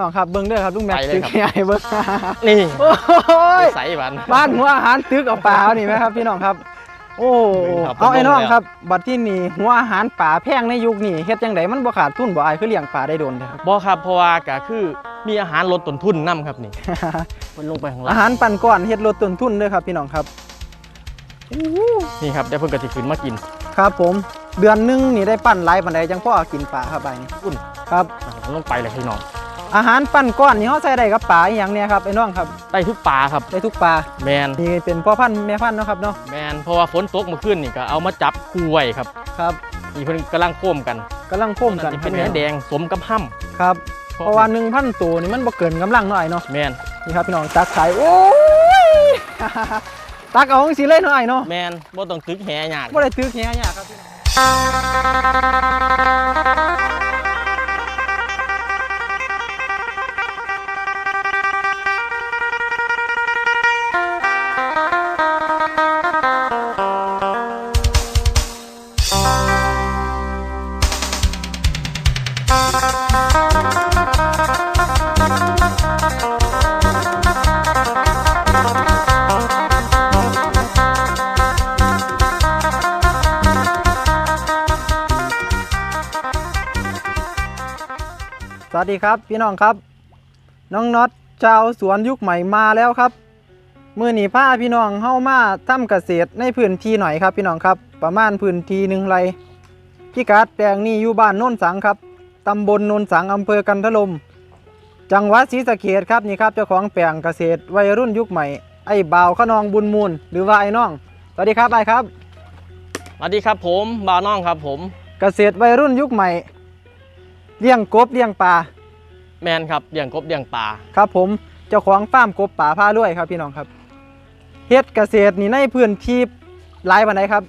น้องครับเบิ้งเด้อครับลุงแม็กไปเลยตึกครับ ใหญ่เบิ้งนี่โอ้ยใส่บันบ้านหัวอาหารตึกเอาปลาเอานี่ไหมครับพี่น้องครับ โอ้ครับเอาไอ้น้องผมลงแล้วครับ บัดที่นี่หัวอาหารป่าแพงในยุคนี้เฮ็ดจังไดมันบ่ขาดทุนบ่อายคือเลี้ยงปลาได้โดนเด้อครับ บ่ครับเพราะว่าก็คือมีอาหารลดต้นทุนนํครับนี่ มันลงไปข้างอาล่างหารปั่นก้อนเฮ็ดลดต้นทุนเด้อครับพี่น้องครับนี่ครับเดี๋ยวเพิ่นก็สิขึ้นมากิน ครับผมเดือนหนึงนี่ได้ปั่นหลายปานใดจังพ่อกินปลาครับไปนี่อุ่น ครับมันลงไปเลยพี่น้อง อาหารปั่นก้อนนี่เฮาใส่ได้กับปลาอีหยังเนี่ยครับไอ้น้องครับได้ทุกปลาครับ ได้ทุกปลาแมนนี่เป็นพ่อพันธุ์แม่พันธุ์เนาะครับเนาะแมนเพราะว่าฝนตกเมื่อคืนนี่ก็เอามาจับคู่ไว้ครับครับนี่เพิ่นกำลังโค้มกันกำลังพ่มกันสิเป็นแหนแดงสมกับห้ำครับเพราะว่า1,000ตัวนี่มันบ่เกินกำลังเนาะไอ้เนาะแมนนี่ครับพี่น้องตักขายโอ้ย ตักเอาจังสิเลยเนาะไอ้เนาะแมนบ่ต้องตึกแหยากบ่ได้ตึกแหยากครับพี่น้อง ดีครับพี่น้องครับ น้องน็อตชาวสวนยุคใหม่มาแล้วครับ มื้อนี้พาพี่น้องเฮามาทำเกษตรในพื้นที่หน่อยครับ พี่น้องครับ ประมาณพื้นที่หนึ่งไร่พิกัดแปลงนี้อยู่บ้านโน่นสังครับตำบลโน่นสังอำเภอกันทลมจังหวัดศรีสะเกษครับนี่ครับเจ้าของแปลงเกษตรวัยรุ่นยุคใหม่ไอ้บ่าวขนองบุญมูลหรือว่าไอ้น้องสวัสดีครับไอ้ครับสวัสดีครับผมบ่าวน้องครับผม เกษตรวัยรุ่นยุคใหม่เลี้ยงกบเลี้ยงปลา แมนครับเลี้ยงกบเลี้ยงปลาครับผมเจ้าของฟาร์มกบป่าผ้าด้วยครับพี่น้องครับเฮ็ดเกษตรนี่ในพื้นที่หลายปานใดครับ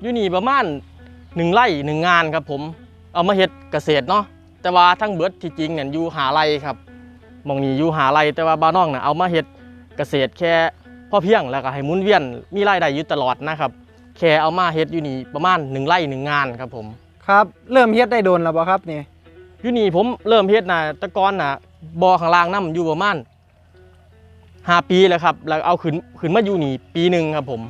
อยู่นี่ประมาณหนึ่งไร่หนึ่งงานครับผม เอามาเฮ็ดเกษตรเนาะแต่ว่าทั้งเบิดที่จริงเนี่ยอยู่หาไร่ครับหมองนี้อยู่หาไร่แต่ว่าบ้านน้องน่ะเอามาเฮ็ดเกษตรแค่พอเพียงแล้วก็ให้หมุนเวียนมีรายได้อยู่ตลอดนะครับแค่เอามาเฮ็ดอยู่นี่ประมาณหนึ่งไร่หนึ่งงานครับผมครับ เริ่มเฮ็ดได้โดนแล้วบ่ครับนี่ อยู่นี่ผมเริ่มเฮ็ดนะแตะกอนน่ะบ่อข้างล่างน้ำอยู่ประมาณห้าปีแล้วครับ แล้วเอาขึ้นขึ้นมาอยู่นี่ปีหนึ่งครับผม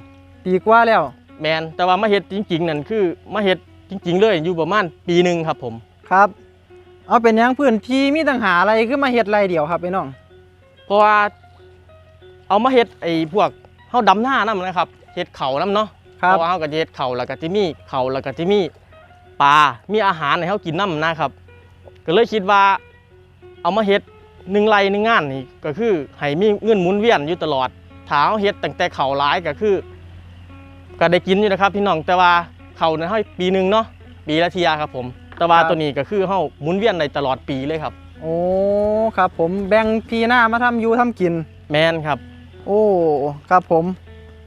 ปีกว่าแล้ว แมนแต่ว่ามาเฮ็ดจริงๆนั่นคือมาเฮ็ดจริง ๆ เลยอยู่ประมาณปีหนึ่งครับผม ครับ เอาเป็นหยังพื้นที่มีต่างหาอะไรขึ้นมาเฮ็ดไรเดียวครับพี่น้อง เพราะว่าเอามาเฮ็ดไอ้พวกเฮาดำหน้านํนะครับเฮ็ดเขานํเนาะคเพรับ ราะว่าเฮาก็จะเฮ็ดเขาแล้วก็สิมีเขาแล้วก็สิมีปลามีอาหารให้เฮากินนํนะครับ ก็เลยคิดว่าเอามาเฮ็ดหนึ่งไรหนึ่งงานนี่ก็คือให้มีเงินหมุนเวียนอยู่ตลอดถ้าเฮาเฮ็ดตั้งแต่เขาหลายก็คือ ก็ได้กินอยู่นะครับ พี่น้องแต่ว่าเขานั้นเฮาปีหนึงเนาะปีละเทียครับผม แต่ว่าตัวนี้ก็คือเฮาหมุนเวียนได้ตลอดปีเลยครับ โอ้ครับผมแบ่งที่หน้ามาทำอยู่ทำกิน แมนครับ โอ้ครับผม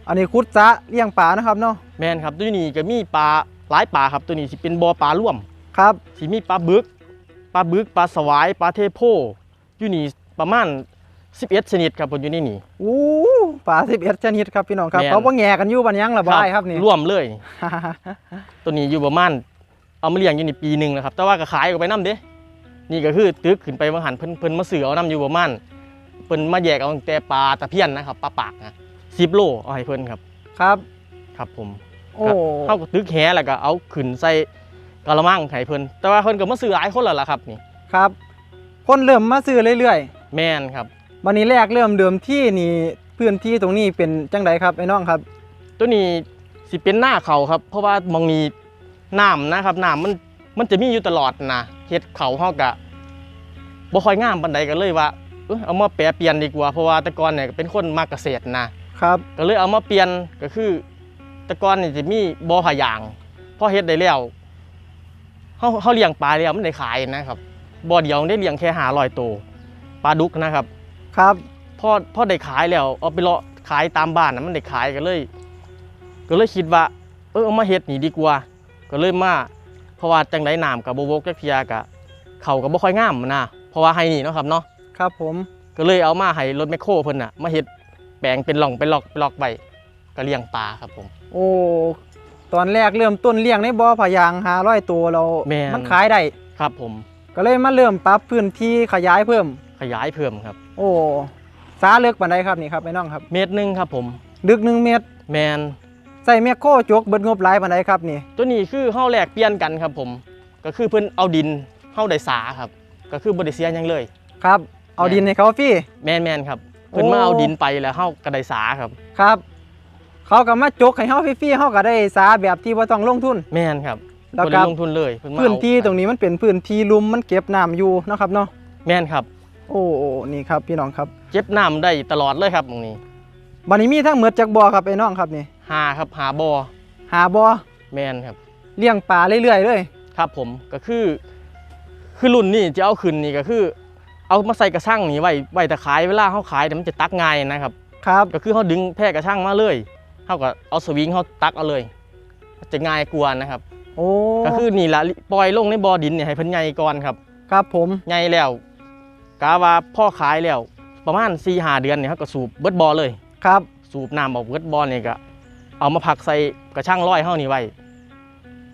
อันนี้คุดจะเลี้ยงปลานะครับเนาะแมนครับตัวนี้ก็มีปลาหลายปลาครับตัวนี้สิเป็นบ่อปลาร่วมครับสิมีปลาบึก ปลาบึกปลาสวายปลาเทโพอยู่นี่ประมาณ11ชนิดครับผมอยู่ในนี่อู้ปลา11ชนิดครับพี่น้องครับแม่นเขาบ่แง่กันอยู่บันยังล่ะบ่ได้ครับนี่ร่วมเลย ตัวนี้อยู่ประมาณเอามาเลี้ยงอยู่นี่ปีหนึ่งแล้วครับ แต่ว่าก็ขายออกไปน้ำเด้นี่ก็คือตึกขึ้นไปบางหันเพิ่นเพิ่นมาซื้อเอาน้ำอยู่ประมาณเพิ่นมาแยกเอาตั้งแต่ปลาตะเพียนนะครับปลาปากนะสิบโลเอาให้เพิ่นครับ ครับ ครับผมโอ้เข้ากับตึกแหแล้วก็เอาขึ้นใส่ กะละมังให้เพิ่นแต่ว่าเพิ่นก็มาซื้อหลายคนแล้วล่ะครับนี่ครับ คนเริ่มมาซื้อเรื่อยแม่นครับ ๆวันนี้แรกเริ่มเดิมที่นี่พื้นที่ตรงนี้เป็นจังไดครับไอ้น้องครับตัวนี้สิเป็นหน้าเขาครับ เพราะว่ามองนี้น้ำนะครับน้ำมันมันจะมีอยู่ตลอดนะเฮ็ดเขาเฮากะบ่ค่อยงามปานใดก็เลยว่าเอ้ยเอามาแปรเปลี่ยนดีกว่าเพราะว่าแต่ก่อนเนี่ยเป็นคนมาเกษตรนะ ครับก็เลยเอามาเปลี่ยนก็คือ แต่ก่อนนี่จะมีบ่อผายางพอเฮ็ดได้แล้ว เฮาเฮาเลี้ยงปลาแล้วมันได้ขายนะครับบ่อเดียวได้เลี้ยงแค่500ตัวปลาดุกนะครับ ครับพอพอได้ขายแล้วเอาไปเลาะขายตามบ้านนะมันได้ขายกันเลย ก็เลยคิดว่า เออเอามาเฮ็ดนี่ดีกว่า ก็เลยมาเพราะว่าจังไดน้ำกับโบวกจักเทียกะเขาก็บ่ค่อยงามนะเพราะว่าให้นี่เนาะครับเนาะครับผมก็เลยเอามาให้รถแมคโครเพิ่นน่ะมาเฮ็ดแปลงเป็นหล่องเป็นหลอกเป็นหลอกไว้ก็เลี้ยงปลาครับผม โอ้ ตอนแรกเริ่มต้นเลี้ยงในบ่อผายาง500ตัวเรา แม่น มันขายได้ครับผมก็เลยมาเริ่มปรับพื้นที่ขยายเพิ่ม ขยายเพิ่มครับ โอ้สาเลิกปานใดครับนี่ครับไอ้น้องครับ เมตรหนึงครับผม ลึกหนึ่งเมตรแมนใส่แมคโครจกเบิดงบหลายปานใดครับนี่ ตัวนี้คือเฮาแลกเปลี่ยนกันครับผม ก็คือเพิ่นเอาดินเฮาได้สาครับ ก็คือบ่ได้เสียหยังเลย ครับ เอาดินให้เขาฟรีแมนแมนครับ เพิ่นโอ้มาเอาดินไปแล้วเฮาก็ได้สาครับ ครับ เขาก็มาจกให้เฮาฟรีๆเฮาก็ได้สาแบบที่บ่ต้องลงทุน แมนครับแล้วบ่ก็ได้ลงทุนเลยเพิ่นมาพื้นที่ตรเอางนี้มันเป็นพื้นที่ลุ่มมันเก็บน้ำอยู่เนาะครับเนาะแมนครับ โอ้โอ้นี่ครับพี่น้องครับเจ็บน้ำได้ตลอดเลยครับตรงนี้บัดนี้มีทั้งหมดจักบ่อครับไอ้น้องครับนี่หาครับหาบ่อหาบ่อแมนครับ เลี้ยงปลาเรื่อยๆเลยครับผมก็คือคือรุ่นนี้จะเอาขึ้นนี่ก็คือ เอามาใส่กระชังนี่ไว้ไว้แต่ขายเวลาเขาขายเดี๋ยวมันจะตักง่ายนะครับ ครับก็คือเขาดึงแพร่กระชังมาเลย เขาก็เอาสวิงเขาตักเอาเลย จะง่ายกว่านะครับโอ้ก็คือนี่ละปล่อยลงในบ่อดินเนี่ยให้เพิ่นใหญ่ก่อนครับ ครับผมใหญ่แล้วกาว่าพ่อขายแล้ว ประมาณ4ีหาเดือนเนี่ยเขาก็สูบเบิดบ่อเลย ครับ สูบน้ำออกเบิดบ่อเนี่ยก็เอามาพักใส่กระชังร้อยเฮานี่ไว้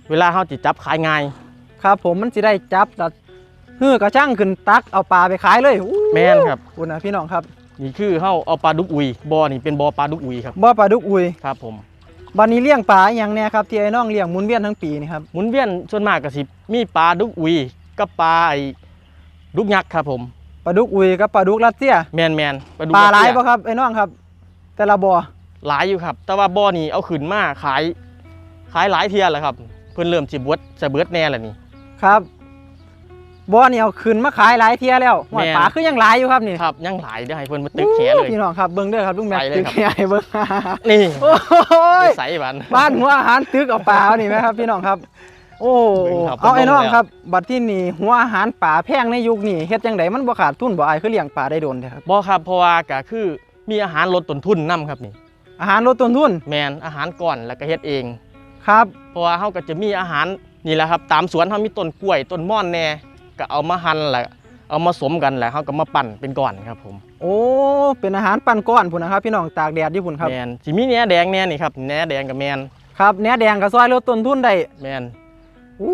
เวลาเฮาจิจับขายง่าย ครับผมมันสิได้จับตัดฮือกระช่างขึ้นตักเอาปลาไปขายเลยอู้แม่นครับคุณนะพี่น้องครับ นี่คือเฮาเอาปลาดุกอุยบ่อนี่เป็นบ่อปลาดุกอุยครับบ่อปลาดุกอุยครับผมบัดนี้เลี้ยงปลาอหย่างเนี่ยครับที่ไอ้น้องเลี้ยงหมุนเวียนทั้งปีนี่ครับหมุนเวียนส่วนมากก็สิมีปลาดุกอุยกับปลาไอ้ดุกยักษ์ครับผมปลาดุกอุยกับปลาดุกรัสเซียแมนแมนปลาดุกปลาหลายยักษ์ป่ะครับไอ้น้องครับ แต่ละบ่อหลายอยู่ครับ แต่ว่าบ่อนี่เอาขึ้นมาขาย ขายหลายเที่ยแล้วครับ เพิ่นเริ่มสิเบิดจะเบิดแน่แล้วนี่ครับ บ่อนี่เอาขึ้นมาขายหลายเที่ยแล้วหอยแม่น ปลาคือยังหลายอยู่ครับนี่ครับยังหลายเดี๋ยวให้เพิ่นมาตึกแขเลย พี่น้องครับเบิ่งเด้อครับลุงแม็กไปเลยตึกครับ แขให้เบิ่งนี่โอ้ย ใส่บัน บ้านหัวอาหารตึกเอาปลาเอานี่ไหมครับพี่น้องครับ โอ้เบิ่งครับเอาไอ้เบิ่งน้องแล้วครับ บัดที่นี่หัวอาหารป่าแพงในยุคนี้เฮ็ดจังไดมันบ่ขาดทุนบ่อายคือเลี้ยงปลาได้โดนเด้อครับบ่ครับเพราะว่าก็คือมีอาหารลดต้นทุนนํครับนี่ อาหารลดต้นทุนแมนอาหารก่อนแล้วก็เฮ็ดเอง ครับ เพราะว่าเฮาก็จะมีอาหารนี่แหละครับ ตามสวนเฮามีต้นกล้วยต้นม่อนแน่ ก็เอามาหั่นแล้วเอามาสมกันแล้วเฮาก็มาปั่นเป็นก้อนครับผมโอ้ เป็นอาหารปั้นก้อนพุ่นนะครับ พี่น้องตากแดดอยู่พุ่นครับ แมนสิมีแหนแดงแน่นี่ครับแหนแดงกับแมนครับเนื้อแดงก็ซอยลดต้นทุนได้แมนอู้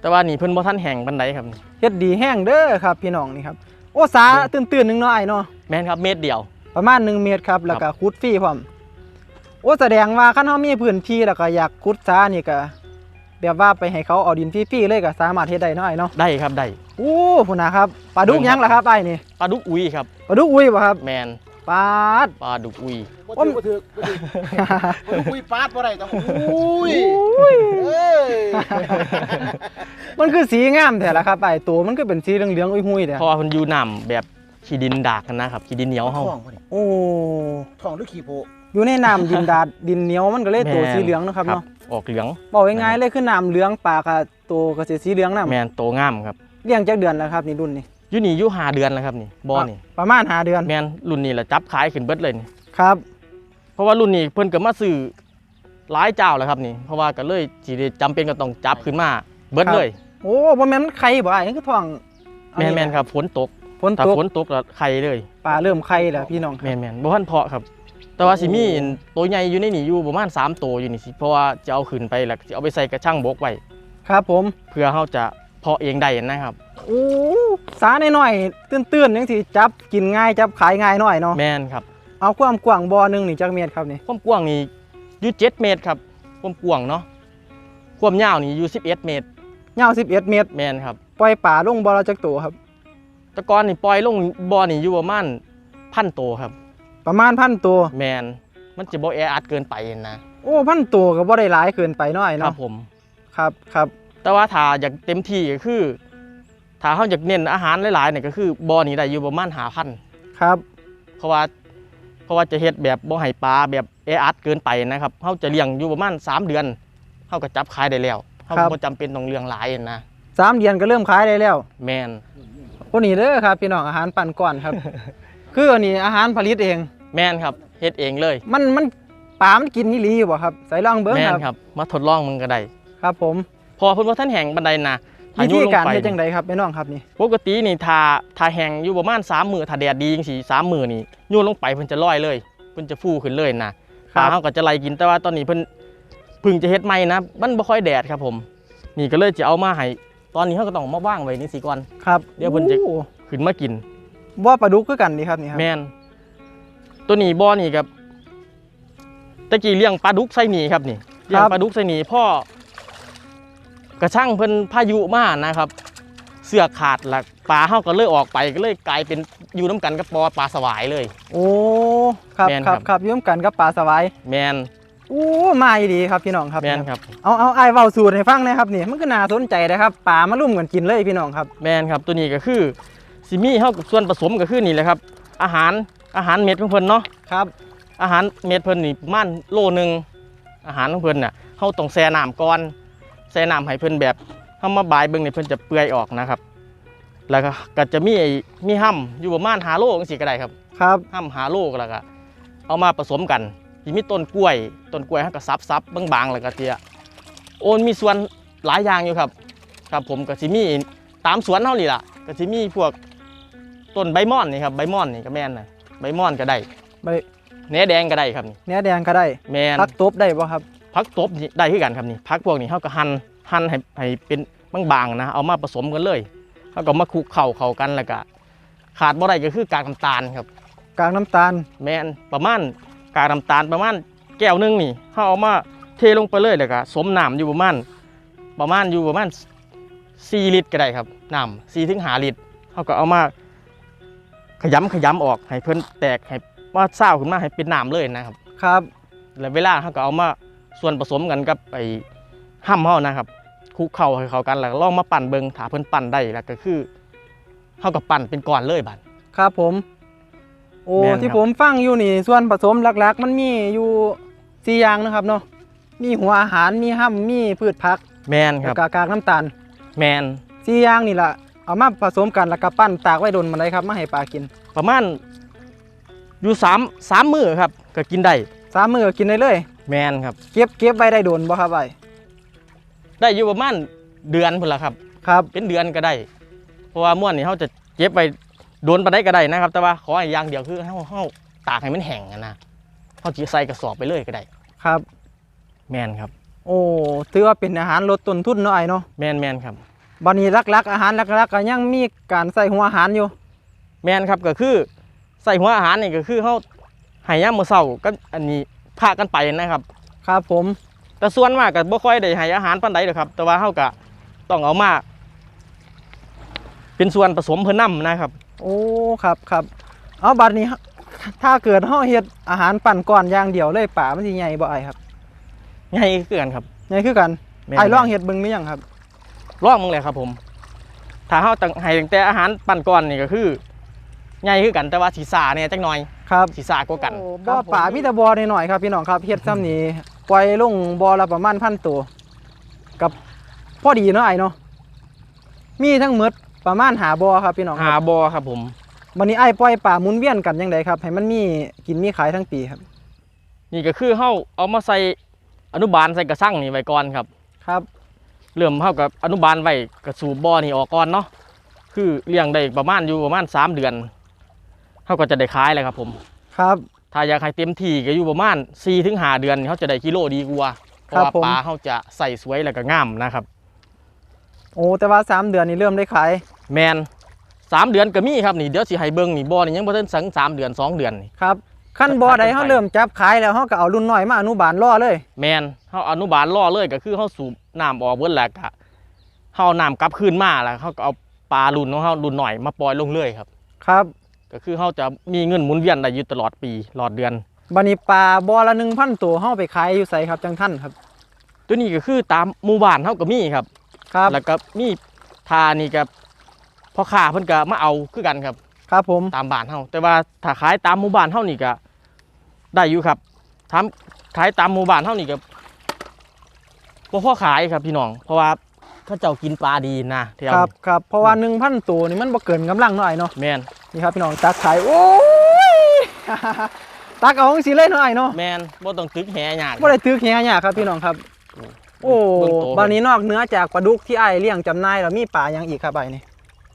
แต่ว่านี่เพิ่นบ่ทันแห้งปานใดครับเฮ็ดดีแห้งเด้อครับพี่น้องนี่ครับ โอ้สาตื่นๆหนึงเนาะไอ้เนาะ แม่นครับเม็ดเดียว ประมาณ 1 เมตรครับ แล้วก็ขุดฟรีพร้อม โอ้แสดงว่าคันเฮามีพื้นที่แล้วก็อยากขุดสานี่ก็ แบบว่าไปให้เขาเอาดินฟรีๆเลยก็สามารถเฮ็ดได้เนาะไอ้เนาะได้ครับได้อู้พุ่นนะครับปลาดุกหยังล่ะครับไอ้นี่ปลาดุกอุยครับปลาดุกอุ้ยบ่ครับแมนปลาด ปลาดุกอุยบ่ถือบ่ถือบ่ถือบ่คุยปาดบ่ได้ต้องอุ้ยอุ้ย เอ้ยมันคือสีงามแท้ละครับไอ้ตัวมันก็เป็นสีเหลืองๆอุ้ยๆแท้เพราะว่าเพิ่นอยู่น้ำแบบขี้ดินดากกันนะครับขี้ดินเหนียวเฮา ท้องบ่นี่โอ้ ท้องหรือขี้โพ อยู่ในน้ำดินดาดดินเหนียวมันก็เลยตัวแม่นสีเหลืองเนาะครับเนาะ ออกเหลืองบอกง่ายๆเลยคือน้ำเหลืองปลาค่ะตัวก็สิสีเหลืองน้แมนโตงามครับำเลี้ยงจักเดือนแล้วครับนี่รุ่นนี้อยู่นี่อยู่ห้าเดือนแล้วครับนี่บ่อนี่ประมาณ5เดือนแมนรุ่นนี้แหละจับขายขึ้นเบิดเลยนี่ครับ เพราะว่ารุ่นนี้เพิ่นก็มาซื้อหลายเจ้าแล้วครับนี่ เพราะว่าก็เลยสิได้จำเป็นก็ต้องจับขึ้นมาเบิดเลย โอ้บ่แม่นมันไข่บ่ไอ้คือท้องแม่นแม่นครับฝนตกฝนถ้าตกฝนตกแล้วไข่เลยปลาเริ่มไข่แล้วพี่น้องคแม่รับนแม่นบ่ทันเพาะครับ แต่ว่าสิมีตัวใหญ่อยู่ในนี่อยู่ประมาณ3ตัวอยู่นี่สิเพราะว่าจะเอาขึ้นไปแล้วจะเอาไปใส่กระชังบกไว้ครับผม เพื่อเฮาจะเพาะเองได้นะครับโอ้สาน้อยๆตื้นๆจังสิจับกินง่ายจับขายง่ายหน่อยเนาะแม่นครับเอาความกว้างบ่อหนึงนี่จักเมตรครับนี่ความกว้างนี่อยู่7เมตรครับความกว้างเนาะความยาวนี่อยู่11 เมตรยาว11 เมตรแม่นครับปล่อยปลาลงบ่อละจักตัวครับแตะกอนนี่ปล่อยลงบ่อนี่อยู่ประมาณพันตัวครับ ประมาณพันตัว แมนมันจะบ่แออัดเกินไปนะโอ้พันตัวก็บ่ได้หลายเกินไปหน่อยครัเนาะบผม ครับครับแต่ว่าถ้าอยากเต็มที่ก็คือถ้าเขาอยากเน้นอาหารหลายๆเนี่ยก็คือบ่อนี้ได้อยู่ประมาณหาพันครับเพราะว่าเพราะว่าจะเฮ็ดแบบบ่ให้ปลาแบบแออัดเกินไปนะครับเขาจะเลี้ยงอยู่ประมาณ3เดือนเขาก็จับขายได้แล้วเขาบ่จำเป็นต้องเลี้ยงหลายนะสามเดือนก็เริ่มขายได้แล้วแมนพวกนี้เด้อครับพี่น้องอาหารปั่นก่อนครับ คืออันนี้อาหารผลิตเอง แมนครับเฮ็ดเองเลย มันมันปลามันกินนี่ลีอยู่บ่ครับใส่ลองเบิ้งแมนครับครับ มาทดลองมึงก็ได้ครับผม พอเพิ่นว่าท่านแห่งบันไดนะถ้วิธียุ่ลงการไปเฮ็ดจังไดครับพี่น้องครับนี่ปกตินี่ถ้าถ้าแห้งอยู่ประมาณ3มื้อถ้าแดดดีจังซี่3มื้อนี่โยนลงไปเพิ่นจะลอยเลยเพิ่นจะฟูขึ้นเลยนะปลาเฮาก็จะไล่กินแต่ว่าตอนนี้เพิ่นเพึ่งจะเฮ็ดใหม่นะมันบ่ค่อยแดดครับผม นี่ก็เลยจะเอามาให้ตอนนี้เฮาก็ต้องมาว่างไว้นี่สิก่อนครับ เดี๋ยวเพิ่นจะโอ้ขึ้นมากิน บ่ปลาดุกคือกันดีครับนี่ครับแมนตัวนี้บ่อนี่ครับตะกี้เลี้ยงปลาดุกใส่หนีครับนี่เลี้ยงปลาดุกใส่หนีพ่อกระช่างเพิ่นพายุมานะครับ เสือกขาดละปลาเฮาก็เลยออกไปก็เลยกลายเป็นอยู่น้ำกันกับปอปลาสวายเลย โอ้ครับแม่นคครัรับบครับอยุ่มกันกับปลาสวายแมนโอ้มาอีดีครับพี่น้องครับแมนครับเอาเอาไอ้ายเว้าสูตรให้ฟังหนะครับนี่มันก็น่าสนใจนะครับปลามาลุ่มกันกินเลยพี่น้องครับแมนครับตัวนี้ก็คือ ซิมีเฮากับส่วนผสมก็คือนี่แหละครับ อาหารอาหารเม็ดของเพิ่นเนาะครับ อาหารเม็ดเพิ่นนี่ประมาณโลหนึงอาหารของเพิ่นน่ะเฮาต้องแช่น้ำก่อนแช่น้ำให้เพิ่นแบบเฮามาบายเบิ่งนี่เพิ่นจะเปื่อยออกนะครับ แล้วก็ก็จะมีไอ้มีห้ำอยู่ประมาณ5โลจังซี่ก็ได้ครับครับห้ำ5โลแล้วก็เอามาผสมกันสิมีต้นกล้วยต้นกล้วยเฮาก็ซับๆบางๆแล้วก็เจียโอนมีส่วนหลายอย่างอยู่ครับ ครับผมก็สิมีตามสวนเฮานี่ล่ะก็สิมีพวก ต้นใบม่อนนี่ครับใบม่อนนี่ก็แม่นน่ะใบม่อนก็ได้ใบแหนแดงก็ได้ครับนี่เนื้อแดงก็ได้แมนพักตบได้บ่ครับพักตบนี่ได้คือกันครับนี่พักพวกนี้เขาก็หั่นหั่นให้ให้เป็นบางๆนะเอามาผสมกันเลยเขาก็มาคลุกเข่าเข้ากันแล้วก็ขาดบ่ได้ก็คือกากน้ำตาลครับกากน้ำตาล แมนประมาณกากน้ำตาลประมาณแก้วหนึงนี่เขาเอามาเทลงไปเลยแล้วก็สมน้ำอยู่ประมาณประมาณอยู่ประมาณ4ลิตรก็ได้ครับน้ำ4ถึง5ลิตรเขาก็เอามา ขยำขยำออกให้เพิ่นแตกให้ว่าเศร้าขึ้นมาให้เป็นน้ำเลยนะครับครับ แล้วเวลาเขาก็เอามาส่วนผสมกันกับไอ้ห้ำเฮานะครับคลุกเข้าให้เข้ากันแล้วก็ลองมาปั่นเบิงถ้าเพิ่นปั่นได้แล้วก็คือเฮาก็ปั่นเป็นก้อนเลยบัด ครับผม โอ้แม่นครับ ที่ผมฟังอยู่นี่ส่วนผสมหลักๆ มันมีอยู่สี่อย่างนะครับเนาะมีหัวอาหารมีห้ำมีพืชผักแมนคแล้รัวบก็กากน้ำตาลแมนสี่อย่างนี่แหละ เอามาผสมกันแล้วก็ปั้นตากไว้โดนมันได้ครับมาให้ปลากินประมาณอยู่สามสามมื้อครับก็กินได้สามมื้อก็กินได้เลย แมนครับ เก็บเก็บไว้ได้โดนบ่ครับไอ้ได้อยู่ประมาณเดือนพุ่นละครับ ครับเป็นเดือนก็ได้ เพราะว่าม่วนนี่เฮาจะเก็บไว้โดนปานใดก็ได้นะครับ แต่ว่าขอให้อย่างเดียวคือเฮาเฮาตากให้มันแห้งอะนะเฮาสิใส่กระสอบไปเลยก็ได้ ครับ แมนครับ โอ้ถือว่าเป็นอาหารลดต้นทุนเนาะไอ้เนาะแมนแมนครับ บัดนี้หลักๆอาหารหลักๆก็ยังมีการใส่หัวอาหารอยู่ แมนครับก็คือใส่หัวอาหารนี่ก็คือเขาให้ยามมื้อเช้าก็อันนี้พากันไปนะครับ ครับผม แต่ส่วนมากก็บ่ค่อยได้ให้อาหารปานใดหรอกครับ แต่ว่าเฮาก็ต้องเอามาเป็นส่วนผสมเพิ่นนํนะครับ โอ้ครับครับเอาบัดนี้ ถ้าเกิดเฮาเฮ็ดอาหารปั่นก่อนอย่างเดียวเลยป่ามันสิใหญ่บ่ไอ้ครับ ใหญ่คือกันครับใหญ่คือกันแม่นไอ้ลองเฮ็ดเบิ่งหรือยังครับ ลองมึงเลยครับผม ถ้าเฮาตั้งให้ตั้งแต่อาหารปั่นก่อนนี่ก็คือใหญ่คือกันแต่ว่าสีสาเนี่ยจักหน่อยครับสีสากว่ากันโอ้บ่อป่ามีแต่บ่อน้อยๆครับพี่น้องครับเฮ็ดซ้ำนี้ปล่อยลงบ่อละประมาณพันตัวกับพอดีเนาะไอ้เนาะมีทั้งหมดประมาณหาบ่อครับพี่น้องคหารับบ่ครับผม วันนี้ไอ้ปล่อยป่าหมุนเวียนกันยังไงครับ ให้มันมีกินมีขายทั้งปีครับนี่ก็คือเฮาเอามาใส่อนุบาลใส่กระสังนี่ไว้ก่อนครับ ครับ เริ่มเท่ากับอนุบาลไว้กระสูบบ่อนี่ออกก่อนเนาะคือเลี้ยงได้ประมาณอยู่ประมาณ3เดือนเขาก็จะได้ขายเลยครับผม ครับถ้าอยากให้เต็มที่ก็อยู่ประมาณ4ถึง5เดือนเขาจะได้กิโลดีกว่าเพราะว่าปลาเขาจะใส่สวยแล้วก็งามนะครับ โอ้แต่ว่าสามเดือนนี่เริ่มได้ขายแมนสามเดือนก็มีครับนี่เดี๋ยวสิให้เบิ่งนี่บ่อนี่ยังบ่ทันสังสามเดือนสองเดือนนี่ครับ ขั้นบ่อใดเฮาเริ่มจับขายแล้วเฮาก็เอารุ่นน้อยมาอนุบาลล่อเลย แมนเขาอนุบาลล่อเลยก็คือเขาสูบน้ำออกเบิดแล้วก็เขาเอาน้ำกลับคืนมาแล้วเขาก็เอาปลารุ่นของเขารุ่นหน่อยมาปล่อยลงเลยครับ ครับ ก็คือเขาจะมีเงินหมุนเวียนได้อยู่ตลอดปีตลอดเดือนบัดนี้ปลาบ่อละ1,000ตัวเฮาไปขายอยู่ไสครับจังท่านครับ ตัวนี้ก็คือตามหมู่บ้านเขาก็มีครับ ครับแล้วก็มีทานี่กับพ่อค้าเพิ่นก็มาเอาคือกันครับ ครับผมตามบ้านเฮาแต่ว่าถ้าขายตามหมู่บ้านเฮานี่ก็ ได้อยู่ครับทำขายตามหมู่บ้านเฮานี่ก็บ่พอขายครับพี่น้อง เพราะว่าเขาเจ้ากินปลาดีนะแถวครับนี้ครับเพราะว่า1,000ตัวนี่มันบ่เกินกำลังเนาะไอ้เนาะแม่นนี่ครับพี่น้องตักขายโอ้ยตักเอาจังซี่เลยเนาะไอ้เนาะแม่นบ่ต้องตึกแหยากบ่ได้ตึกแหยากครับพี่น้องครับโอ้เบิ่งโตบัดนี้นอกเหนือจากปลาดุกที่ไอ้เลี้ยงจำหน่ายแล้วมีปลาหยังอีกครับไอ้นี่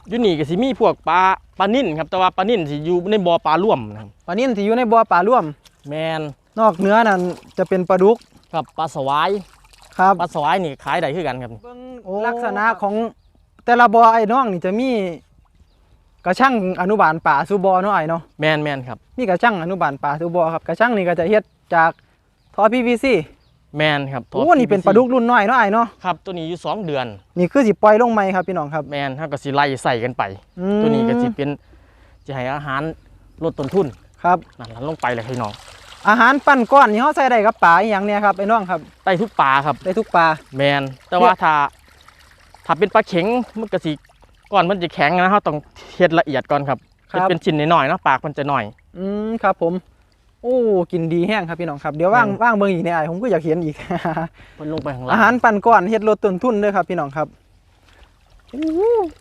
อยู่นี่ก็สิมีพวกปลาปลานิ่นครับแต่ว่าปลานิ่นสิอยู่ในบ่อปลาร่วมนะครับปลานิ่มที่อยู่ในบ่อปลาร่วม แม่นนอกเหนือนั้นจะเป็นปลาดุกครับปลาสวายครับปลาสวายนี่ขายได้คือกันครับลักษณะของแต่ละบ่อไอ้น้องนี่จะมีกระช่างอนุบาลป่าซูบอเนาะไอ้เนาะแมนแมนครับมีกระช่างอนุบาลป่าซูบอครับกระช่างนี่ก็จะเฮ็ดจากท่อ PVC แมนครับโอ้นี่เป็นปลาดุกรุ่นน้อยเนาะไอ้เนาะครับตัวนี้อยู่สองเดือน นี่คือสิปล่อยลงไหมครับพี่น้องครับแมนถ้าก็สิไล่ใส่กันไปอืมตัวนี้ก็สิเป็นจะให้อาหารลดต้นทุนครับนั่นลันลงไปเลยพี่น้อง อาหารปั้นก้อนนี่เฮาใส่ได้กับปลาอีหยังเนี่ยครับไอ้น้องครับได้ทุกปลาครับ ได้ทุกปลา แมนแต่ว่าถ้าถ้าเป็นปลาเข็งมันก็สิก่อนมันจะแข็งนะเราต้องเฮ็ดละเอียดก่อนครับครับเป็นชิ้นน้อยๆเนาะปากมันจะน้อย อืมครับผมโอ้กินดีแห้งครับพี่น้องครับเดี๋ยวว่างแม่น ว่างเบิ่งอีกเนี่ยไอ้ผมก็อยากเห็นอีก มันลงไปข้างล่างอาหารปั่นก้อนเฮ็ดลดต้นทุนเด้วยครับพี่น้องครับ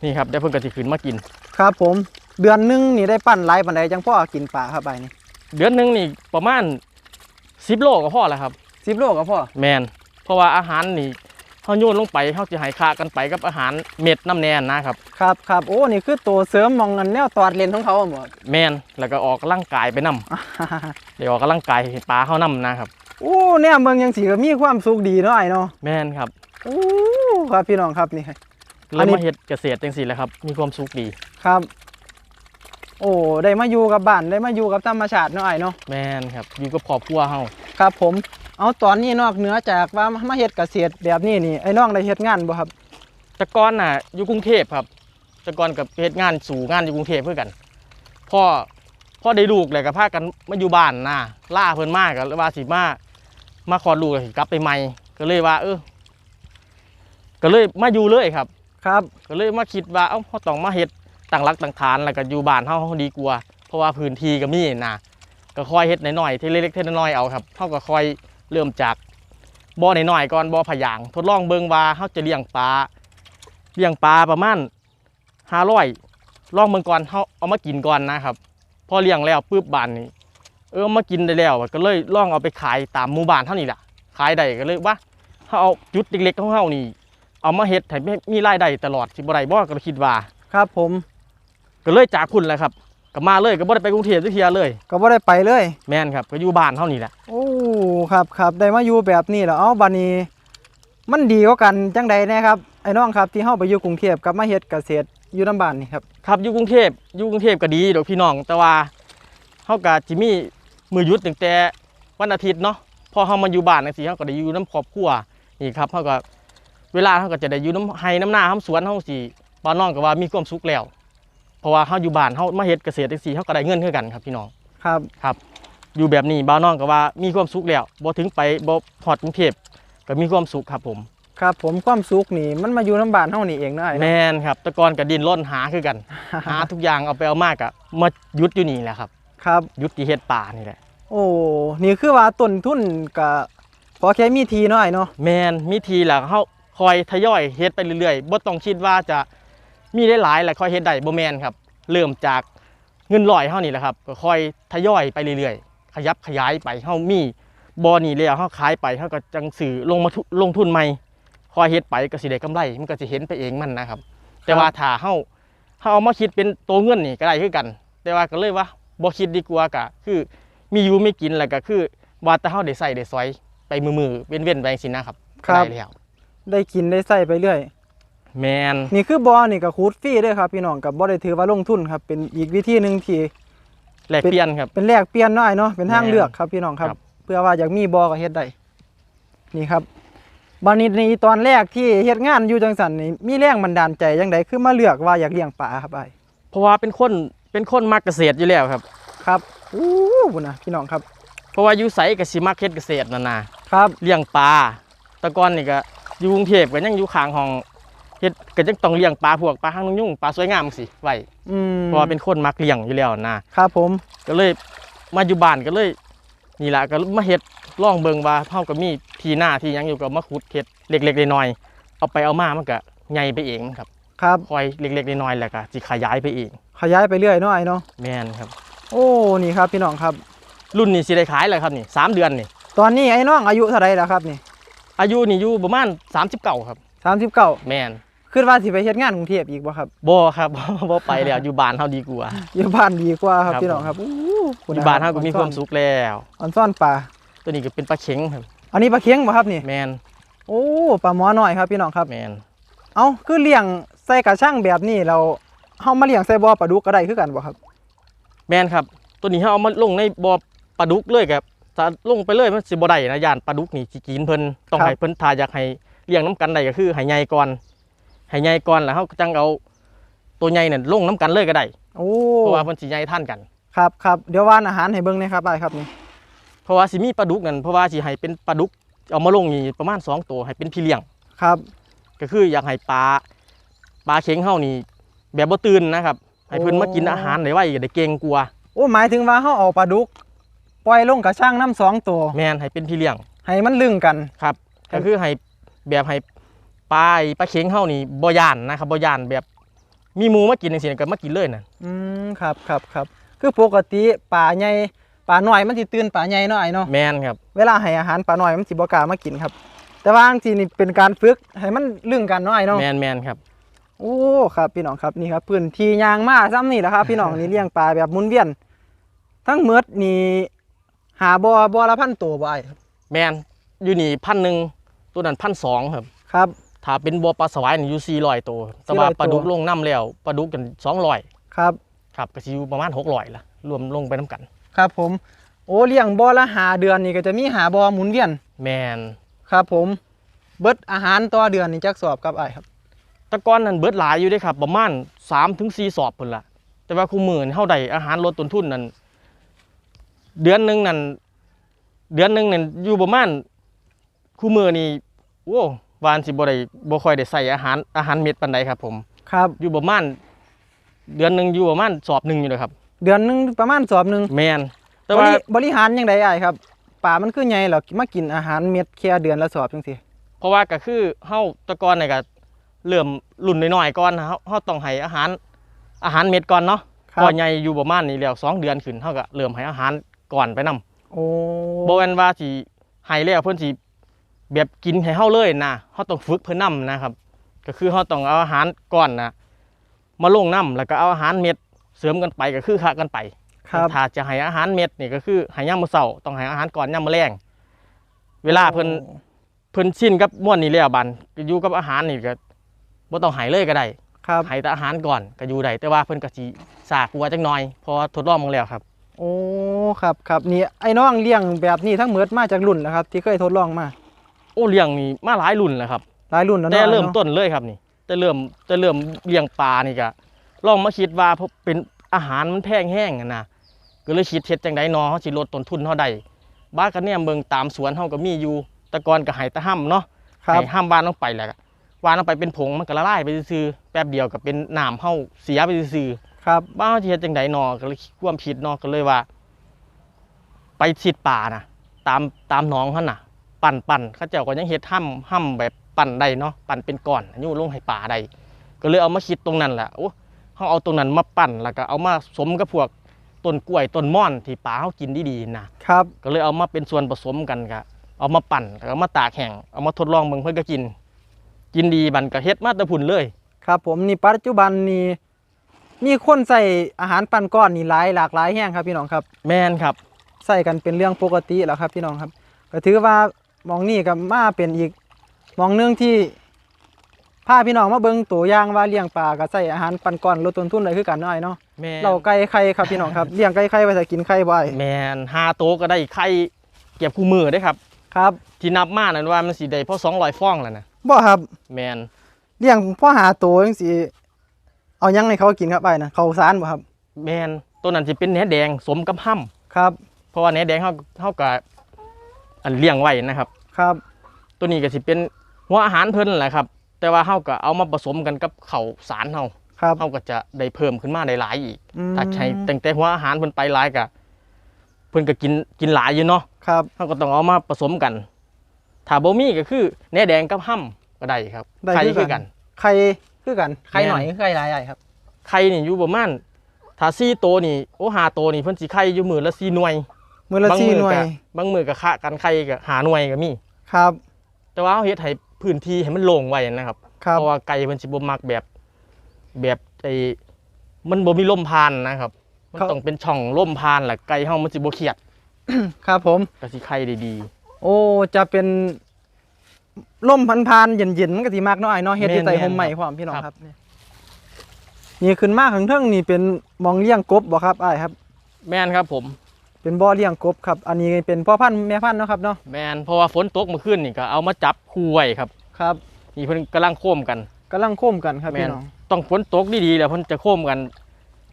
นี่ครับเดี๋ยวเพิ่นก็สิขึ้นมากิน ครับผม เดือนหนึงนี่ได้ปั่นหลายปานใดจังพ่อกินปลาครับไปนี่ เดือนหนึงนี่ประมาณ10โลก็พอแล้วครับสิบโลก็พอแมนเพราะว่าอาหารนี่เขาโยนลงไปเขาจะให้ค่ากันไปกับอาหารเม็ดน้ำแนนนะครับครับครับโอ้นี่คือตัวเสริมมองอันแนวตอดเลนของเขาหมดแมนแล้วก็ออกกำลังกายไปนํเดี๋ยวออกกำลังกายให้ปลาเขานํนะครับโอ้เนี่ยเมืองยังสีก็มีความสุขดีเนาะไอ้เนาะแมนครับโอ้ครับพี่น้องครับนี่เลอัยนนี้มาเฮ็ดเกษตรจังซี่แหละครับ มีความสุขดีครับ โอ้ได้มาอยู่กับบ้านได้มาอยู่กับธรรมชาติเนาะไอ้เนาะแมนครับอยู่กับครอบครัวเฮาครับผมเอาตอนนี้นอกเหนือจากว่ามาเฮ็ดเกษตรแบบนี้นี่ไอ้น้องได้เฮ็ดงานบ่ครับแต่ก่อนน่ะอยู่กรุงเทพครับแต่ก่อนกับเฮ็ดงานสู่งานอยู่กรุงเทพเพื่อกันพ่อพ่อได้ลูกเลยก็พากันมาอยู่บ้านนะล่าเพิ่นมากก็ว่าสิมามาขอดลูกก็สิกลับไปใหม่ก็เลยว่า เออก็เลยมาอยู่เลยครับ ครับ ก็เลยมาคิดว่าเอ้าเราต้องมาเฮ็ด ตั้งรักตั้งฐานแล้วก็อยู่บ้านเฮาเฮาดีกว่า เพราะว่าพื้นที่ก็มีนะก็ค่อยเฮ็ดน้อยๆที่เล็กๆทีน้อยๆเอาครับเฮาก็ค่อยเริ่มจากบ่อน้อยๆก่อนบ่อผยาง ทดลองเบิ่งว่าเฮาจะเลี้ยงปลาเลี้ยงปลาประมาณ500ลองเบิ่งก่อนเฮาเอามากินก่อนนะครับ พอเลี้ยงแล้วปึ๊บบ้านนี้เออเอามากินได้แล้วก็เลยลองเอาไปขายตามหมู่บ้านเท่านี้แหละขายได้ก็เลยว่าเฮาเอาจุดเล็กๆของเฮานี่ เอามาเฮ็ดให้มีรายได้ตลอดสิบ่ได้บ่ก็คิดว่า ครับผม ก็เลยจากคุณแหละครับก็มาเลยก็บ่ได้ไปกรุงเทพสักเทียเลยก็บ่ได้ไปเลย แม่นครับก็อยู่บ้านเท่านี้แหละโอ้ครับครับได้มาอยู่แบบนี้แล้วเอาบัดนี้มันดีกว่ากันจังใดแนะครับไอ้น้องครับที่เฮาไปอยู่กรุงเทพกับมาเฮ็ดเกษตรอยู่นํบ้านนี่ครับครับอยู่กรุงเทพอยู่กรุงเทพก็ดีดอกพี่น้อง แต่ว่าเฮาก็สิมีมือหยุดตั้งแต่วันอาทิตย์เนาะพอเฮามาอยู่บ้านจังซี่เฮาก็ได้อยู่นํครอบครัวนี่ครับเฮาก็เวลาเฮาก็จะได้อยู่น้ำไห้น้ำนาน้ำสวนเฮาสิบ้านน้องก็ว่ามีความสุขแล้ว เพราะว่าเฮาอยู่บ้านเฮามาเฮ็ดเกษตรจังซี่เฮาก็ได้เงินคือกันครับพี่น้องครับอยู่แบบนี้บ้านน้องก็ว่ามีความสุขแล้วบ่ถึงไปบ่ฮอดกรุงเทพก็มีความสุขครับผม ครับ ผมความสุขนี่มันมาอยู่น้ำบ้านเฮานี่เองเนาะไอ้แมเนาะนครับแตะกอนกับดินร่นหาคือกัน หาทุกอย่างเอาไปเอามากอะมาหยุดอยู่นี่แหละครับครับ หยุดที่เฮ็ดป่านี่แหละ โอ้นี่คือว่าต้นทุนก็พอแค่มีทีเนาะไอ้เนาะ แมนมีทีแหละเฮาคอยทยอยเฮ็ดไปเรื่อยๆบ่ต้องคิดว่าจะ มีได้หลายๆแล้วค่อยเฮ็ดได้บ่แมนครับ เริ่มจากเงินลอยเฮานี่แหละครับก็ค่อยทยอยไปเรื่อยๆ ขยับขยายไปเฮามีบ่อนี่แล้วเฮาขายไปเฮาก็จังสื่อลงมาทุลงทุนใหม่คอยเฮ็ดไปก็สิได้กำไรมันก็สิเห็นไปเองมันนะครับ แต่ว่าถ้าเฮาเฮาเอามาคิดเป็นตัวเงินนี่ก็ได้คือกัน แต่ว่าก็เลยว่าบ่คิดดีกว่าก็คือมีอยู่ไม่กินแล้วก็คือว่าแต่เฮาได้ใส่ได้ซอยไปมือๆเว้นๆไปจังซี่นะครับก็ได้แล้วได้กินได้ใส่ไปเรื่อย แมนนี่คือบ่อนี่ก็คูดฟรีเด้อครับพี่น้องกับบ่ได้ถือว่าลงทุนครับเป็นอีกวิธีหนึ่งที่แลกเปลี่ยนครับ เป็นแลกเปลี่ยนเนาะไอ้เนาะเป็นทางแม่นเลือกครับพี่น้องครับครับเพื่อว่าอยากมีบ่อก็เฮ็ดได้นี่ครับบัดนี้ในตอนแรกที่เฮ็ดงานอยู่จังสันนี่มีแรงบันดาลใจจังไดคือมาเลือกว่าอยากเลี้ยงปลาครับไอ้เพราะว่าเป็นคนเป็นคนมักเกษตรอยู่แล้วครับ ครับอู้บุญนะพี่น้องครับ เพราะว่าอยู่ไสก็สิมักเฮ็ดเกษตรนั่นน่ะครับเลี้ยงปลาแตะก่อนนี่ก็อยู่กรุงเทพก็ยังอยู่ข้างห้อง เฮ็ดก็ยังต้องเลี้ยงปลาพวกปลาหางนกยุงปลาสวยงามจังซี่ไว้อืมเพราะว่าเป็นคนมักเลี้ยงอยู่แล้วนะครับผมก็เลยมาอยู่บ้านก็เลย นี่ล่ะก็มาเฮ็ดลองเบิ่งว่าเฮาก็มีที่หน้าที่หยังอยู่ก็มาขุดเฮ็ดเล็กๆน้อยๆเอาไปเอามามันก็ใหญ่ไปเองครับครับ คอยเล็กๆน้อยๆแล้วก็สิขยายไปเองขยายไปเรื่อยเนาะไอ้เนาะแม่นครับ โอ้นี่ครับพี่น้องครับ รุ่นนี้สิได้ขายแล้วครับนี่สามเดือนนี่ตอนนี้ไอ้น้องอายุเท่าไหร่แล้วครับนี่อายุนี่อยู่ประมาณ39ครับ 39แม่น คิดว่าสิไปเฮ็ดงานกรุงเทพอีกบ่ครับบ่ครับบ่ไปแล้วอยู่บ้านเฮาดีกว่า อยู่บ้านดีกว่าครับครับพี่น้องครับอู้อยู่บ้านเฮาก็มีความสุขแล้วออนซ่อนปลาตัวนี้ก็เป็นปลาเข็งครับ อันนี้ปลาเค็งบ่ครับนี่แมนโอ้ปลาหมอน้อยครับพี่น้องครับแมนเอ้าคือเลี้ยงใส่กระชังแบบนี้เราเฮามาเลี้ยงใส่บ่อปลาดุกก็ได้คือกันบ่ครับ แม่นครับ ตัวนี้เฮาเอามาลงในบ่อปลาดุกเลยครับถ้าลงไปเลยมันสิบ่ได้นะย่านปลาดุกนี่สิกินเพิ่นต้องครับให้เพิ่นถ้าอยากให้เลี้ยงน้ำกันได้ก็คือให้ใหญ่ก่อน ให้ใหญ่ก่อนแล้วเฮาก็จังเอาตัวใหญ่นั่นลงน้ำกันเลยก็ได้โอ้เพราะว่าเพิ่นสิใหญ่ท่านกัน ครับครับเดี๋ยววานอาหารให้เบิ่งหนะครับอ้ายครับนี่เพราะว่าสิมีปลาดุกนั่นเพราะว่าสิให้เป็นปลาดุกเอามาลงนี่ประมาณสองตัวให้เป็นพี่เลี้ยง ครับ ก็คืออยากให้ปลาปลาเข็งเฮานี่แบบบ่ตื่นนะครับให้เพิ่นมากินอาหารได้ไวได้เก่งกลัวาโอ้หมายถึงว่าเฮาเอาปลาดุกปล่อยลงกระช่างน้ำสองตัว แม่นให้เป็นพี่เลี้ยง ให้มันลึงกัน ครับครัก็บคือให้แบบให้ ปลาไอ้ปลาเข็งเฮานี่บ่ย่านนะครับบ่ย่านแบบมีหมูมากินจังซี่ก็มากินเลยน่ะอืมครับครับครับคือปกติปลาใหญ่ปลาน้อยมันสิตื่นปลาใหญ่เนาะไอ้เนาะแม่นครับเวลาให้อาหารปลาน้อยมันสิบ่กล้ามากินครับ แต่ว่าจริงๆนี่เป็นการฝึกให้มันลึงกันเนาะไอ้เนาะแม่นแม่นครับโอ้ครับพี่น้องครับนี่ครับพื้นที่ยางมาซ้ำนี่แหละครับ พี่น้องนี่เลี้ยงปลาแบบหมุนเวียน ทั้งเมดนี่หาบ่อบ่อละพันตัวบ่ไอ้ครับแม่นอยู่นี่พันหนึ่งตัวนั้นพันสองครับ ครับ ถ้าเป็นบัวปลาสวายนี่อยู่400ตัวแต่ว่า400ปลาดุกตัวลงน้ำแล้วปลาดุกกัน200ครับครับก็สิอยู่ประมาณ600ละรวมลงไปน้ำกัน ครับผม โอ้เลี้ยงบ่อละหาเดือนนี่ก็จะมีหาบ่อหมุนเวียน แม่นครับผม เบิดอาหารต่อเดือนนี่จักสอบกับไอ้ายครับแตะก้อนนั้นเบิดหลายอยู่เด้ครับ ประมาณ3ถึง4สอบพุ่นล่ะแต่ว่าคู่มือนี่เฮาได้อาหารลดต้นทุนนั่นเดือนหนึงนั่นเดือนหนึงนั่นอยู่ประมาณคู่มือนี่โอ้ วานสิบ่ได้บ่ค่อยได้ใส่อาหารอาหารเม็ดปานใดครับ ผมครับ อยู่ประมาณเดือนหนึงอยู่ประมาณสอบหนึงอยู่เลยครับ เดือนหนึงประมาณสอบหนึงแม่นแต่บว่าริบริหารยังไงไอ้ายครับป่ามันคือไงเหรอมากินอาหารเม็ดแค่เดือนละสอบจังซี่เพราะว่าก็คือเฮาแตะกอนนี่ก็เริ่มรุ่นน้อยๆก่อนนะเฮาเฮาต้องให้อาหารอาหารเม็ดก่อนเนาะครับพอใหญ่อยู่ประมาณนี้แล้วสองเดือนขึ้นเฮาก็เริ่มให้อาหารก่อนไปนํโอ้บ่แม่นว่าสิให้แล้วเพิ่นสิ แบบกินให้เฮาเลยนะเฮาต้องฝึกเพิ่นนํนะครับ ก็คือเฮาต้องเอาอาหารก่อนนะมาลงน้แล้วก็เอาอาหารเม็ดเสริมกันไปก็คือคะกันไปครับถ้าจะให้อาหารเม็ดนี่ก็คือให้ยามมื้อเช้าต้องให้อาหารก่อนยามมื้อแลงเวลาเพิ่นเพิ่นชินกับม่วนนี่แล้วบันก็อยู่กับอาหารนี่ก็บ่ต้องใหายเลยก็ได้ครับให้แต่อาหารก่อนก็อยู่ได้แต่ว่าเพิ่นก็สิสากลัวจักหน่อยเพอทดลองมาแล้วครับ โอ้ครับครับนี่ไอ้น้องเลี้ยงแบบนี้ทั้งหมดมาจากรุ่นนะครับ ที่เคยทดลองมาโอ้เลี้ยงนี่มาหลายรุ่นแล้วครับหลายรุ่นแล้วแต่เนาะเริ่มนาะต้นเลยครับนี่ แต่เริ่มแต่เริ่มเลี้ยงปลานี่ก็ลองมาคิดว่าเพราะเป็นอาหารมันแพงแห้งอะนะก็เลยคิดเฮ็ดจังได๋นอเฮาสิลดต้นทุนเฮาได้บ้านก็เนี่ยเบิ่งตามสวนเฮาก็มีอยู่แตะกอนก็ให้แตะห้ำเนาะครับให้ห้ามวานลงไปแล้วก็วานลงไปเป็นผงมันก็ละลายไปซื่อๆแป๊บเดียวก็เป็นน้ำเฮาเสียไปซื่อๆครับบ้านเฮาสิเฮ็ดจังไดนอก็เลยความผิดนอก็เลยว่า ไปสิดป่านะตามตามหน้องเขาน่ะ ปั่นปั่นเขาเจ้าก็ยังเฮ็ดห้ำห้ำแบบปั่นได้เนาะปั่นเป็นก้อนอยู่ลงให้ป่าได้ก็เลยเอามาคิดตรงนั้นแหละโอ้เขาเอาตรงนั้นมาปั่นแล้วก็เอามาสมกับพวกต้นกล้วยต้นม่อนที่ป่าเขากินดีๆนะครับก็เลยเอามาเป็นส่วนผสมกันก็เอามาปั่นแล้วก็เอามาตากแห้งเอามาทดลองเบิ่งเพิ่นก็กิน กินดีบันก็เฮ็ดมาแต่พุ่นเลย ครับ ผมนี่ปัจจุบันนี่มีคนใส่อาหารปั่นก้อนนี่หลายหลากหลายแห้งครับพี่น้องครับ แม่นครับใส่กันเป็นเรื่องปกติแล้วครับพี่น้องครับก็ถือว่าห มองนี่ก็มาเป็นอีกหมองหนึงที่พาพี่น้องมาเบิ่งตัวอย่างว่าเลี้ยงปลาก็ใส่อาหารปั่นก้อนลดต้นทุนได้คือกันน้อยเนาะแม่นเราไก่ไข่ครับพี่น้องครับเลี้ยงไก่ไข่ไว้ใส่กินไข่บ่อยแมนห้าโต๊ะก็ได้ไข่เก็บคู่มือได้ครับ ครับที่นับมานั้นว่ามันสีได้เพราะสองร้อยฟองแล้วนะบ่ครับแมนเลี้ยงพ่อหาตัวจังซี่เอาหยังให้เขากินครับไอ้นะเขาวสารบ่ครับแมนตัวนั้นจะเป็นเนื้อแดงสมกับห้ำ ครับ เพราะว่าเนื้อแดงเขาเขากับอันเลี้ยงไว้นะครับ ครับ ตัวนี้ก็สิเป็นหัวอาหารเพิ่นแหละครับ แต่ว่าเขาก็เอามาผสมกันกับข้าวสารเขาครับเขาก็จะได้เพิ่มขึ้นมาได้หลายอีก อืม ถ้าใช้แต่งแต่หัวอาหารเพิ่นไปหลายก็เพิ่นก็กินกินหลายอยู่เนาะครับเขาก็ต้องเอามาผสมกัน ถ้าบ่มีก็คือเนื้อแดงกับห้ำก็ได้ครับได้ไข่คือคือกักันนไข่คือกันไข่แม่นหน่อยคือไข่หลายใหญ่ครับไข่นี่อยู่ประมาณถ้าซี่โตวนี่โอ้หาโตวนี่เพิ่นสิไข่อยู่มือละ4หน่วย มือละบางสี่มืหน่วยก็บางมือก็คะกันไข่ก็หาหน่วยก็มี ครับ แต่ว่าเฮาเฮ็ดให้พื้นที่ให้มันโล่งไว้นะครับครับ เพราะว่าไก่เพิ่นสิบ่มักแบบ แบบไอ้มันบ่มีลมผ่านนะครับ มันต้องเป็นช่องลมผ่านแหละไก่เฮามันสิบ่เครียดครับผม ก็สิไข่ได้ดีโอ้จะเป็นลมพันพานๆเย็นๆมันก็สิมากเนาะไอ้เนาะเฮ็ดอยู่ใต้แม่นๆห่มใหม่ครับพร้อมพี่น้องครับครับเนี่ยนี่ขึ้นมาข้างเทิงนี่เป็นหมองเลี้ยงกบบ่ครับอ้ายครับ แม่นครับผม เป็นบ่อเลี้ยงกบครับ อันนี้เป็นพ่อพันธุ์แม่พันธุ์เนาะครับเนาะแม่นเพราะว่าฝนตกเมื่อคืนนี่ก็เอามาจับคู่ไว้ครับครับนี่เพิ่นกำลังโค้มกันกำลังโค้มกันครับแม่พี่นน้องต้องฝนตกดีๆแล้วเพิ่นจะโค้มกัน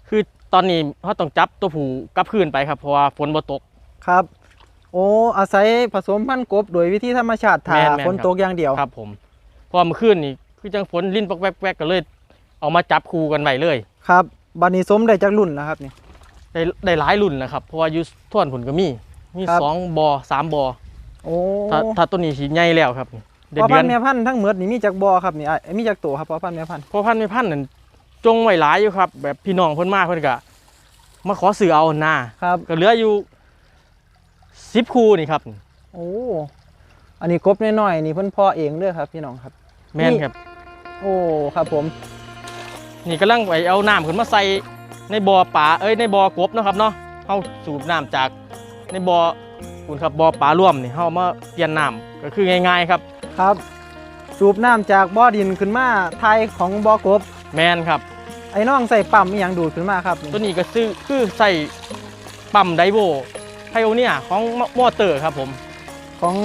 คือตอนนี้เขาต้องจับตัวผู้กลับคืนไปครับเพราะว่าฝนบ่ตก ครับ โอ้อาศัยผสมพันธุ์กบโดยวิธีธรรมชาติถ่าแม่นแม่นฝนครับตกอย่างเดียวครับผมเพราะว่าเมื่อคืนนี่คือจังฝนลิ้นปอกแวกๆก็เลย เอามาจับคู่กันไว้เลย ครับบัดนี้สมได้จากรุ่นแล้วครับนี่ ได้ได้หลายรุ่นนะครับ เพราะว่าอยู่ท่วนผลก็มี มีครับ สองบอสามบอโอ้ถ้าถ้าตัวนี้สีใหญ่แล้วครับได้พ่อเดืพัอนนธุ์แม่พันธุ์ทั้งหมดนี่มีจากบ่อครับนี่อ้ายมีจากตัวครับพ่อพันธุ์แม่พันธุ์พอพันไม่พันนั่นจงไว้หลายอยู่ครับ แบบพี่น้องเพิ่นมาเพิ่นก็มาขอซื้อเอาหน้าครับก็เหลืออยู่สิบคู่นี่ครับโอ้อันนี้กบน้อยๆนี่เพิ่นเพอเองเด้อครับพี่น้องครับ แม่นนี่ครับ โอ้ครับผม นี่กำลังไปเอาน้ำขึ้นมาใส่ ในบ่อปลาเอ้ยในบ่อกบเนาะครับเนาะเฮาสูบน้ำจากในบ่อคุณครับบ่อปลาร่วมนี่เฮามาเปลี่ยนน้ำก็คือง่ายๆครับ ครับ สูบน้ำจากบ่อดินขึ้นมาไทยของบ่อกบแมนครับ ไอ้น้องใส่ปั๊มอหย่างดูดขึ้นมาครับนี่ตัวนี้ก็ซื้อคือใส่ปั๊มไดโวไพโอเนียของมอเตอร์ครับผมของ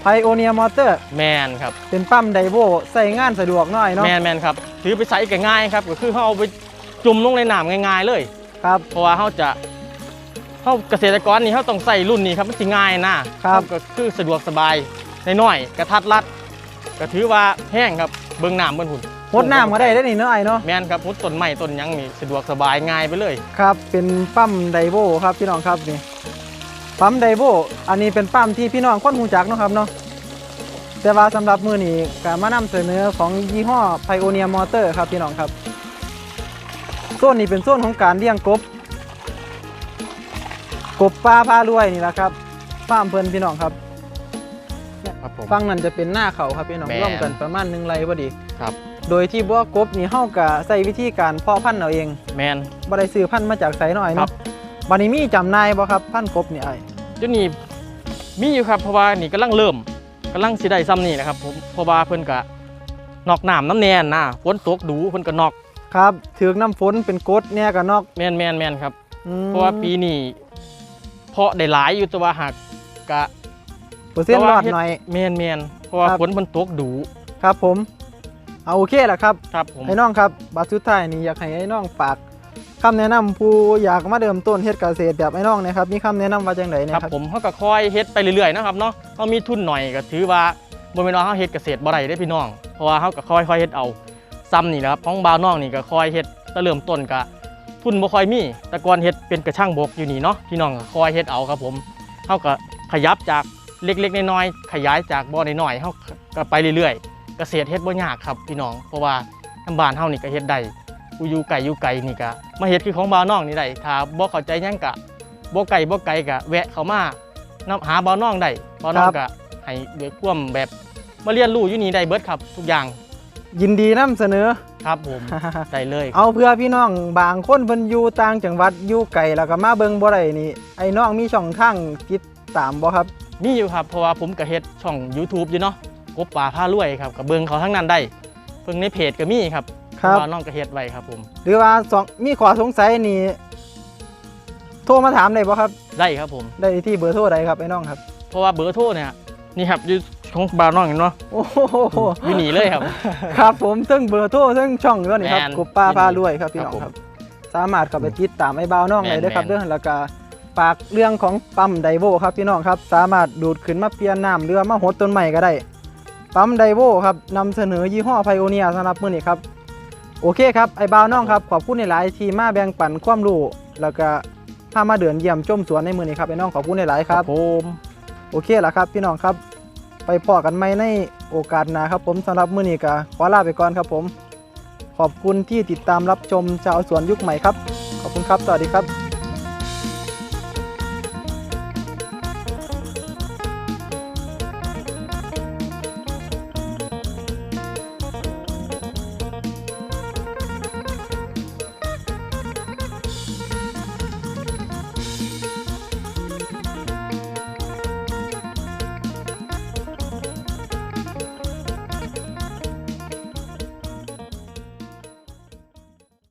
ไพโอเนียมอเตอร์แมนครับ เป็นปั๊มไดโวใส่งานสะดวกหน่อยเนาะแมนแมนครับ ถือไปใส่ก็ง่ายครับ ก็คือเขาเอาไป จุ่มลงในน้ำง่ายๆเลย ครับ เพราะว่าเขาจะเขาเกษตรกรนี่เขาต้องใส่รุ่นนี้ครับมันสิง่ายนะครับเขาก็คือสะดวกสบายน้อยๆกระทัดรัดก็ถือว่าแห้งครับเบื้องน้ำเบื้องหุ่นหดน้ำก็ได้ได้อนี่เนาะไอ้เนาะแมนครับมุดต้นไม้ต้นหยังนี่สะดวกสบายง่ายไปเลย ครับ เป็นปั๊มไดโวครับพี่น้องครับนี่ปั๊มไดโวอันนี้เป็นปั๊มที่พี่น้องคนหูจักเนาะครับเนาะแต่ว่าสำหรับมือนี้การมานำเสนอของยี่ห้อไพโอเนียมอเตอร์ครับพี่น้องครับ โซนนี้เป็นโซนของการเลี้ยงกบ กบปลาพารวยนี่แหละครับฟาร์มเพิ่นพี่น้องครับครับผม ฟังนั้นจะเป็นหน้าเขาครับพี่น้องแม่น ร่วมกันประมาณหนึ่งไรพอดี ครับโดยที่บ่กบนี่เฮากะใส่วิธีการเพาะพันธุ์เอาเองแมน บ่ได้ซื้อพันธุ์มาจากไสน้อยครัเนาะบ บัดนี้มีจำหน่ายบ่ครับพันธุ์กบนี่ไอ้จุดนี้มีอยู่ครับเพราะว่านี่กำลังเริ่มกำลังสิได้ซ้ำนี่นะครับผมเพราะว่าเพิ่นก็นอกน้ำน้ำแนนนะฝนตกดูเพิ่นก็นอก ครับถือกน้ำฝนเป็นกรดเนี่ยก็นอกแมนแมนแมนครับ อืมเพราะว่าปีนี้เพาะได้หลายอยู่แต่ว่าหากกะเปอร์เซ็นต์แต่รว่าอดเฮ็ดหน่อย แมนแมนเพราะว่าครับ ฝนมันตกดูครับผม เอาโอเคแหละครับ ครับผม ไอ้น้องครับบัดสุดท้ายนี่อยากให้ไอ้น้องฝากคำแนะนำผู้อยากมาเริ่มต้นเฮ็ดเกษตรแบบไอ้น้องเนะครับมีคำแนะนำว่าจังไดเนยครับครับผมเขาก็คอยเฮ็ดไปเรื่อยๆนะครับเนาะเขามีทุนหน่อยก็ถือว่าบ่แม่นว่าเขาเฮ็ดเกษตรบ่ได้เด้อพี่น้อง เพราะว่าเขาก็คอยๆเฮ็ดเอา ซ้ำนี่แหละครับของบาวน้องนี่ก็คอยเฮ็ดแต่เริ่มต้นก็ทุนบ่คอยมีแต่ก่อนเฮ็ดเป็นกระช่างบกอยู่นี่เนาะพี่น้องก็คอยเฮ็ดเอาครับผมเขาก็ขยับจากเล็กๆน้อยๆขยายจากบ่อน้อยๆเขาก็ไปเรื่อยๆเกษตรเฮ็ดบ่ยากครับพี่น้องเพราะว่าทางบ้านเฮานี่ก็เฮ็ดได้กูอยู่ไกลอยู่ไกลนี่ก็มาเฮ็ดคือของบาวน้องนี่ได้ถ้าบ่เข้าใจหยังก็บ่ไกลบ่ไกลก็แวะเข้ามานํหาบาวน้องได้บาวน้องก็ให้ด้วยความแบบมาเรียนรู้อยู่นี่ได้เบิดครับทุกอย่าง ยินดีนํเสนอ ครับผมได้เลย เอาเพื่อพี่น้องบางคนเพิ่นอยู่ต่างจังหวัดอยู่ไกลแล้วก็มาเบิ่งบ่ได้นี่ไอ้น้องมีช่องทางติดตามบ่ครับ มีอยู่ครับเพราะว่าผมก็เฮ็ดช่อง YouTube อยู่เนาะกบป่าผ้ารวยครับก็เบิ่งเขาทั้งนั้นได้ เพิ่งในเพจก็มีครับครับบ่าวน้องก็เฮ็ดไว้ครับผม หรือว่าสองมีขอสงสัยนี่โทรมาถามได้บ่ครับ ได้ครับผม ได้ที่เบอร์โทรใดครับไอ้น้องครับ เพราะว่าเบอร์โทรเนี่ยนี่ครับอยู่ ของบ่าวน้องเห็นเนาะโอ้โหอยู่นี่เลยครับ ครับผมซึ่งเบอร์โทรซึ่งช่องตัวนี้ครับแม่นกบป้าพารวยครับพี่น้องครับครับสามารถเข้าไปติดตามไอ้บ่าวน้องแม่ได้นเด้วยครับแม่นเรื่องแล้วก็ฝากเรื่องของปั๊มไดโวครับพี่น้องครับ สามารถดูดขึ้นมาเปลี่ยนน้ำเรือมาหดต้นใหม่ก็ได้ ปั๊มไดโวครับนำเสนอยี่ห้อไพโอเนียสำหรับมื้อนี้ครับ โอเคครับไอ้บ่าวน้องครับขอบคุณในหลายๆที่มาแบ่งปันความรู้แล้วก็พามาเดินเยี่ยมชมสวนในมื้อนี้ครับไอ้น้องขอบคุณในหลายๆครับ ผม โอเคแล้วครับพี่น้องครับ ไปพอกันไหมในโอกาสหน้าครับผมสำหรับมื้อนี้ก็ขอลาไปก่อนครับผม ขอบคุณที่ติดตามรับชมชาวสวนยุคใหม่ครับ ขอบคุณครับ สวัสดีครับ